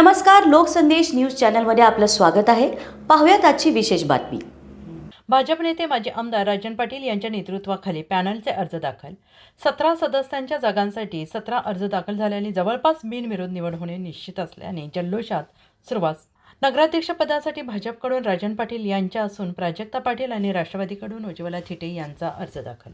नमस्कार लोकसंदेश न्यूज चॅनलमध्ये आपलं स्वागत आहे. पाहूयात आजची विशेष बातमी. भाजप नेते माजी आमदार राजन पाटील यांच्या नेतृत्वाखाली पॅनलचे अर्ज दाखल. सतरा सदस्यांच्या जागांसाठी सतरा अर्ज दाखल झाल्याने जवळपास बिनविरोध निवड होणे निश्चित असल्याने जल्लोषात सुरुवात. नगराध्यक्षपदासाठी भाजपकडून राजन पाटील यांच्या असून प्राजक्ता पाटील आणि राष्ट्रवादीकडून उज्ज्वला थिटे यांचा अर्ज दाखल.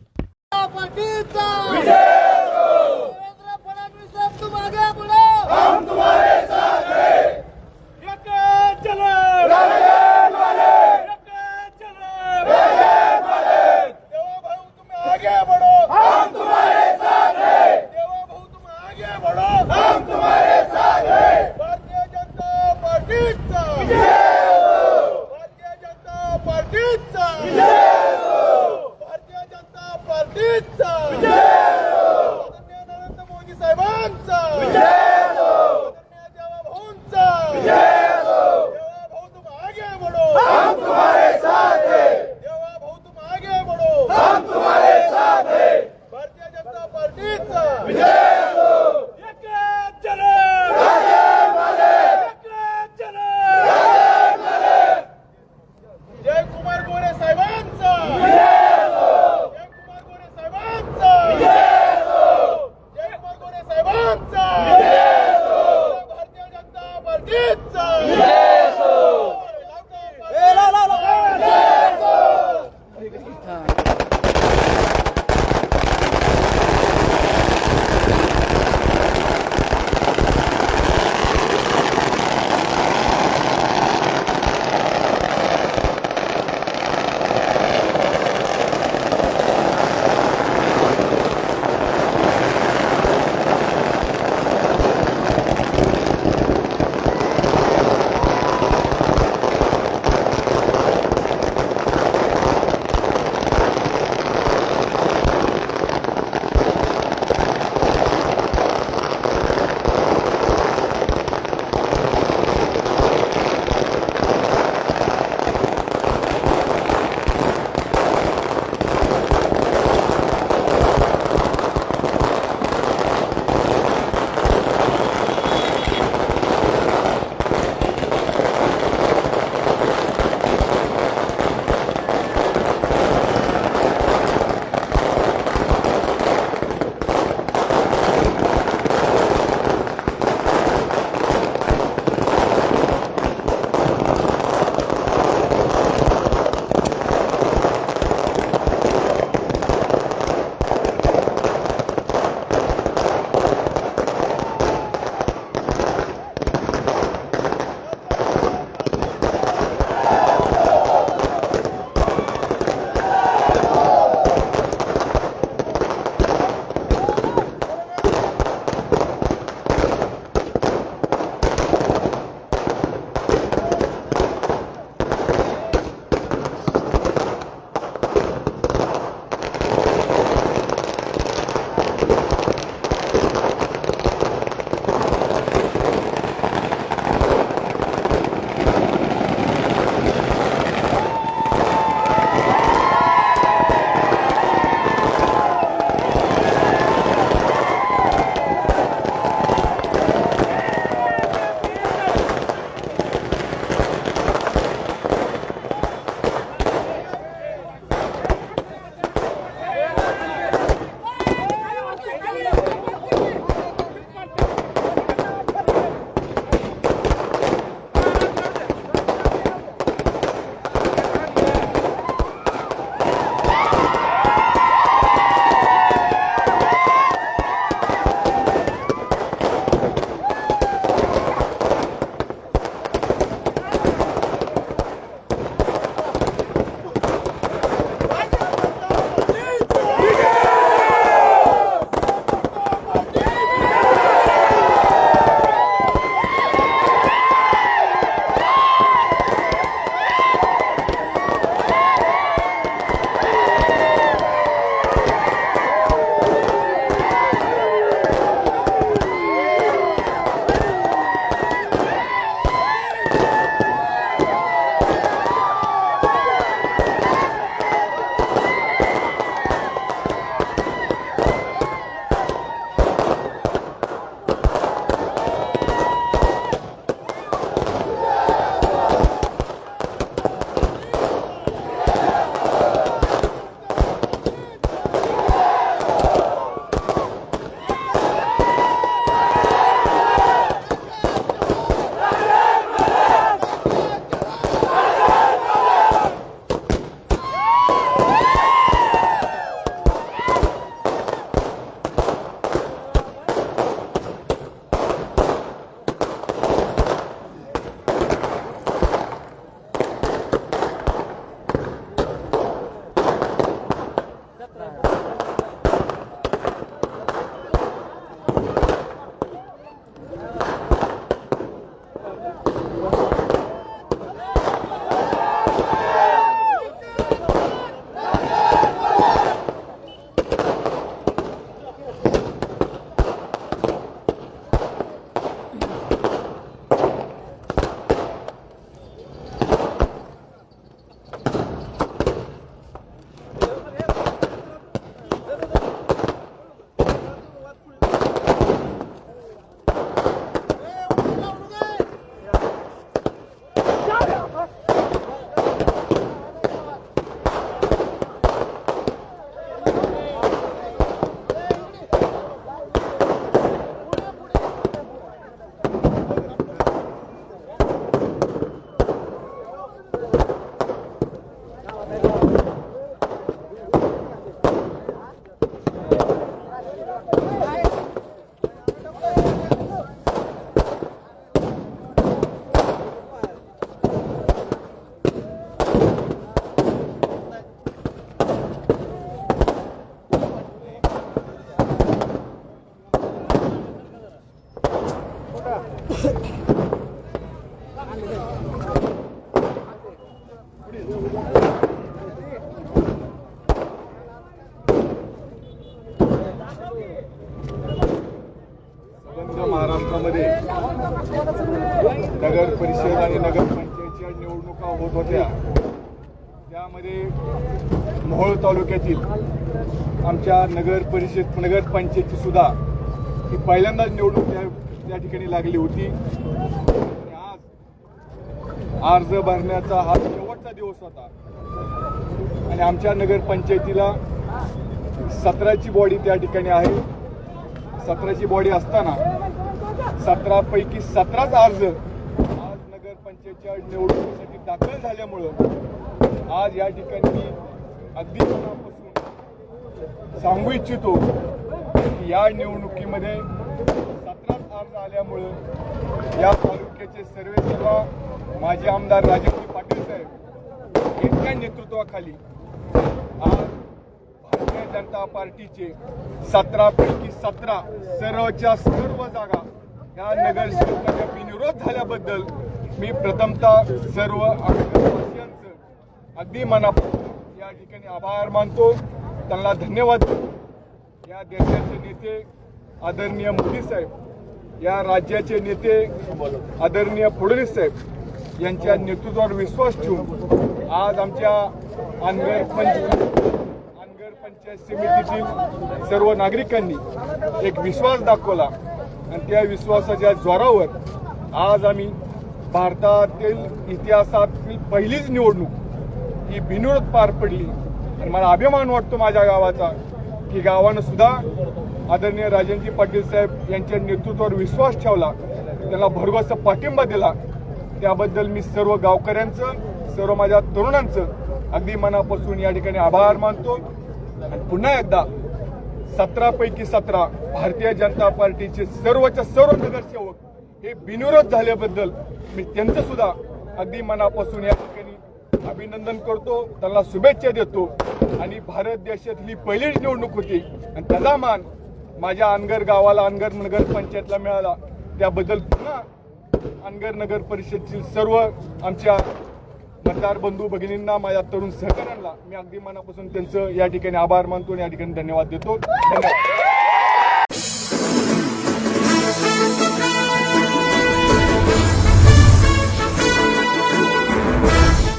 त्यामध्ये मोहोळ तालुक्यातील आमच्या नगर परिषद नगरपंचायतची सुद्धा ही पहिल्यांदाच निवडणूक त्या त्या ठिकाणी लागली होती. आज अर्ज भरण्याचा हा शेवटचा दिवस होता. आणि आमच्या नगरपंचायतीला सतराची बॉडी त्या ठिकाणी आहे. सतराची बॉडी असताना सतरापैकी सतराच अर्ज पंचेचाळीस निवडणुकीसाठी दाखल झाल्यामुळं आज या ठिकाणी मी अगदी मनापासून सांगू इच्छितो की या निवडणुकीमध्ये सतराच अर्ज आल्यामुळं या तालुक्याचे सर्वे सेवा माजी आमदार राजेंद्र पाटील साहेब यांच्या नेतृत्वाखाली आज भारतीय जनता पार्टीचे सतरा पैकी सतरा सर्वच्या सर्व जागा या नगरसेवकाच्या बिनविरोध झाल्याबद्दल मी प्रथमतः सर्व अगदी मनापासून या ठिकाणी आभार मानतो. त्यांना धन्यवाद. या देशाचे नेते आदरणीय मोदी साहेब या राज्याचे नेते आदरणीय फडणवीस साहेब यांच्या नेतृत्वावर विश्वास ठेवून आज आमच्या अनगर पंच अनगर पंचायत समितीतील सर्व नागरिकांनी एक विश्वास दाखवला. आणि त्या विश्वासाच्या जोरावर आज आम्ही भारतातील इतिहासातील पहिलीच निवडणूक ही बिनविरोध पार पडली. आणि मला अभिमान वाटतो माझ्या गावाचा की गावानं सुद्धा आदरणीय राजनजी पाटील साहेब यांच्या नेतृत्वावर विश्वास ठेवला त्यांना भरघोसा पाठिंबा दिला. त्याबद्दल मी सर्व गावकऱ्यांचं सर्व माझ्या तरुणांचं अगदी मनापासून या ठिकाणी आभार मानतो. आणि पुन्हा एकदा सतरापैकी सतरा भारतीय जनता पार्टीचे सर्वच्या सर्व नगरसेवक हे बिनविरोध झाल्याबद्दल मी त्यांचं सुद्धा अगदी मनापासून या ठिकाणी अभिनंदन करतो. त्यांना शुभेच्छा देतो. आणि भारत देशातली पहिलीच निवडणूक होती. आणि त्याचा मान माझ्या अनगर गावाला अनगर नगर पंचायतला मिळाला. त्याबद्दल पुन्हा अनगर नगर परिषदतील सर्व आमच्या मतदार बंधू भगिनींना माझ्या तरुण सहकाऱ्यांना मी अगदी मनापासून त्यांचं या ठिकाणी आभार मानतो आणि या ठिकाणी धन्यवाद देतो. धन्यवाद.